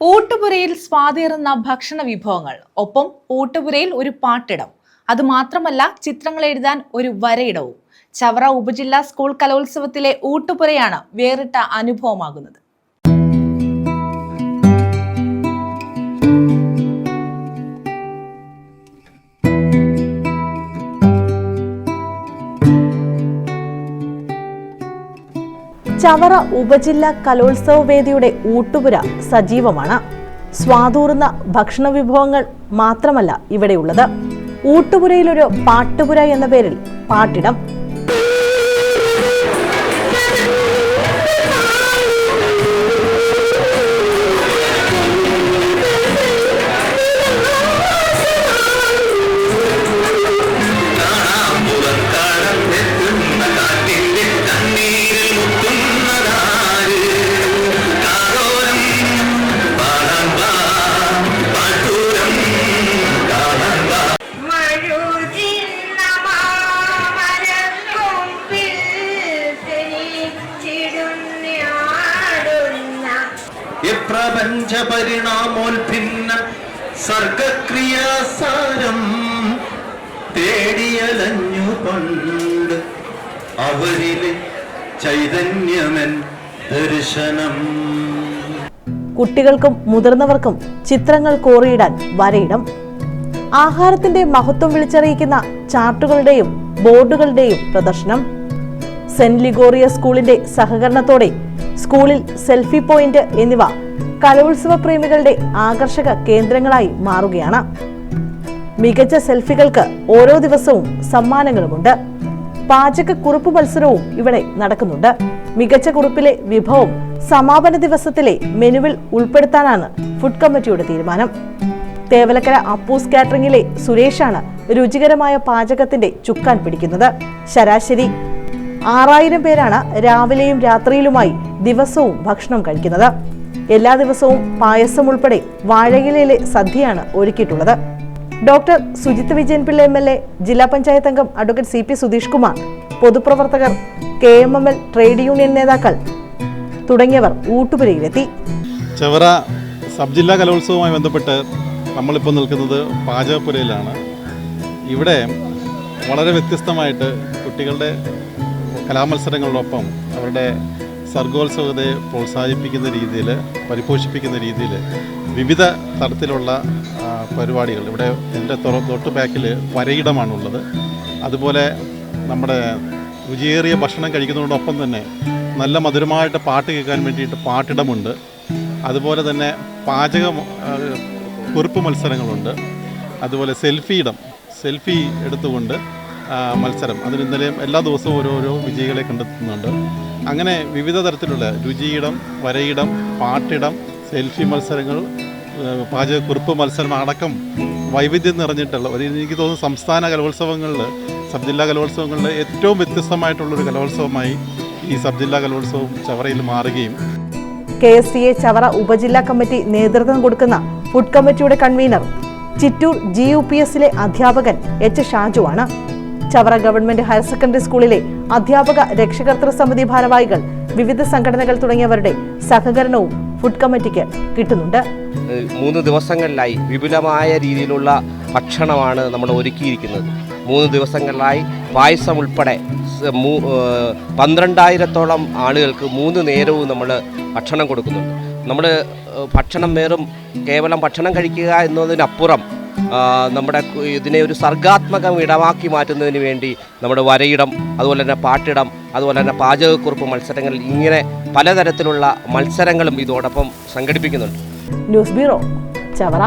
ഊട്ടുപുരയിൽ സ്വാതേറുന്ന ഭക്ഷണ വിഭവങ്ങൾ ഒപ്പം ഊട്ടുപുരയിൽ ഒരു പാട്ടിടം അത് മാത്രമല്ല ചിത്രങ്ങൾ എഴുതാൻ ഒരു വരയിടവും. ചവറ ഉപജില്ലാ സ്കൂൾ കലോത്സവത്തിലെ ഊട്ടുപുരയാണ് വേറിട്ട അനുഭവമാകുന്നത്. ചവറ ഉപജില്ലാ കലോത്സവ വേദിയുടെ ഊട്ടുപുര സജീവമാണ്. സ്വാതൂർന്ന ഭക്ഷണ വിഭവങ്ങൾ മാത്രമല്ല ഇവിടെയുള്ളത്. ഊട്ടുപുരയിലൊരു പാട്ടുപുര എന്ന പേരിൽ പാട്ടിടം. പ്രപഞ്ച പരിണാമോൽഭിന്ന സർഗക്രിയാസാരം തേടിയലഞ്ഞു പണ്ട് അവരിലെ ചൈതന്യമൻ ദർശനം. കുട്ടികൾക്കും മുതിർന്നവർക്കും ചിത്രങ്ങൾ കോറിയിടാൻ വരയിടം. ആഹാരത്തിന്റെ മഹത്വം വിളിച്ചറിയിക്കുന്ന ചാർട്ടുകളുടെയും ബോർഡുകളുടെയും പ്രദർശനം. സെന്റ് ലിഗോറിയ സ്കൂളിന്റെ സഹകരണത്തോടെ സ്കൂളിൽ സെൽഫി പോയിന്റ് എന്നിവ കലോത്സവ പ്രേമികളുടെ ആകർഷക കേന്ദ്രങ്ങളായി മാറുകയാണ്. മികച്ച സെൽഫികൾക്ക് ഓരോ ദിവസവും സമ്മാനങ്ങളുമുണ്ട്. പാചക കുറിപ്പ് മത്സരവും ഇവിടെ നടക്കുന്നുണ്ട്. മികച്ച കുറിപ്പിലെ വിഭവം സമാപന ദിവസത്തിലെ മെനുവിൽ ഉൾപ്പെടുത്താനാണ് ഫുഡ് കമ്മിറ്റിയുടെ തീരുമാനം. തേവലക്കര അപ്പൂസ് കാറ്ററിംഗിലെ സുരേഷാണ് രുചികരമായ പാചകത്തിന്റെ ചുക്കാൻ പിടിക്കുന്നത്. ശരാശരി ആറായിരം പേരാണ് രാവിലെയും രാത്രിയിലുമായി ദിവസവും ഭക്ഷണം കഴിക്കുന്നത്. എല്ലാ ദിവസവും പായസം ഉൾപ്പെടെ വാഴയിലയിലെ സദ്യയാണ് ഒരുക്കിയിട്ടുള്ളത്. Doctor Sujith Vijayan Pillai M L A ജില്ലാ പഞ്ചായത്ത് അംഗം advocate C P Sudheesh Kumar പൊതുപ്രവർത്തകർ K M M L trade union നേതാക്കൾ തുടങ്ങിയവർ ഊട്ടുപുരയിലെത്തി. ചെവറ സബ് ജില്ലാ കലോത്സവവുമായി ബന്ധപ്പെട്ട് നമ്മളിപ്പോൾ നിൽക്കുന്നത് പാചകപ്പുരയിലാണ്. ഇവിടെ വളരെ വ്യത്യസ്തമായിട്ട് കുട്ടികളുടെ കലാമത്സരങ്ങളോടൊപ്പം അവരുടെ സർഗോത്സവത്തെ പ്രോത്സാഹിപ്പിക്കുന്ന രീതിയിൽ പരിപോഷിപ്പിക്കുന്ന രീതിയിൽ വിവിധ തരത്തിലുള്ള പരിപാടികൾ. ഇവിടെ എന്റെ തൊട്ട് ബാക്കിൽ വരയിടമാണുള്ളത്. അതുപോലെ നമ്മുടെ രുചിയേറിയ ഭക്ഷണം കഴിക്കുന്നതോടൊപ്പം തന്നെ നല്ല മധുരമായിട്ട് പാട്ട് കേൾക്കാൻ വേണ്ടിയിട്ട് പാട്ടിടമുണ്ട്. അതുപോലെ തന്നെ പാചക കുറിപ്പ് മത്സരങ്ങളുണ്ട്. അതുപോലെ സെൽഫി ഇടം സെൽഫി എടുത്തുകൊണ്ട് മത്സരം. അതിന് ഇന്നലെയും എല്ലാ ദിവസവും ഓരോരോ വിജയികളെ കണ്ടെത്തുന്നുണ്ട്. അങ്ങനെ വിവിധ തരത്തിലുള്ള രുചിയിടം വരയിടം പാട്ടിടം സെൽഫി മത്സരങ്ങൾ പാചകക്കുറിപ്പ് മത്സരം അടക്കം വൈവിധ്യം നിറഞ്ഞിട്ടുള്ള ഒരു എനിക്ക് തോന്നുന്നു സംസ്ഥാന കലോത്സവങ്ങളിൽ സബ് ജില്ലാ കലോത്സവങ്ങളിൽ ഏറ്റവും വ്യത്യസ്തമായിട്ടുള്ളൊരു കലോത്സവമായി ഈ സബ് ജില്ലാ കലോത്സവം ചവറയിൽ മാറുകയും K S C A Chavara ഉപജില്ലാ കമ്മിറ്റി നേതൃത്വം കൊടുക്കുന്ന ഫുഡ് കമ്മിറ്റിയുടെ convener Chittoor G U P എസിലെ അധ്യാപകൻ എച്ച് ഷാജുവാണ് ചവറ ഗവൺമെന്റ് ഹയർ സെക്കൻഡറി സ്കൂളിലെ അധ്യാപക രക്ഷകർത്തൃ സമിതി ഭാരവാഹികൾ വിവിധ സംഘടനകൾ തുടങ്ങിയവരുടെ സഹകരണവും ഫുഡ് കമ്മിറ്റിക്ക് കിട്ടുന്നുണ്ട്. മൂന്ന് ദിവസങ്ങളിലായി വിപുലമായ രീതിയിലുള്ള ഭക്ഷണമാണ് നമ്മൾ ഒരുക്കിയിരിക്കുന്നത്. മൂന്ന് ദിവസങ്ങളിലായി പായസം ഉൾപ്പെടെ പന്ത്രണ്ടായിരത്തോളം ആളുകൾക്ക് മൂന്ന് നേരവും നമ്മൾ ഭക്ഷണം കൊടുക്കുന്നുണ്ട്. നമ്മൾ ഭക്ഷണം വെറും കേവലം ഭക്ഷണം കഴിക്കുക എന്നതിനപ്പുറം നമ്മുടെ ഇതിനെ ഒരു സർഗാത്മകം ഇടമാക്കി മാറ്റുന്നതിന് വേണ്ടി നമ്മുടെ വരയിടം അതുപോലെ തന്നെ പാട്ടിടം അതുപോലെ തന്നെ പാചകക്കുറിപ്പ് മത്സരങ്ങൾ ഇങ്ങനെ പലതരത്തിലുള്ള മത്സരങ്ങളും ഇതോടൊപ്പം സംഘടിപ്പിക്കുന്നുണ്ട്. News bureau Chavara.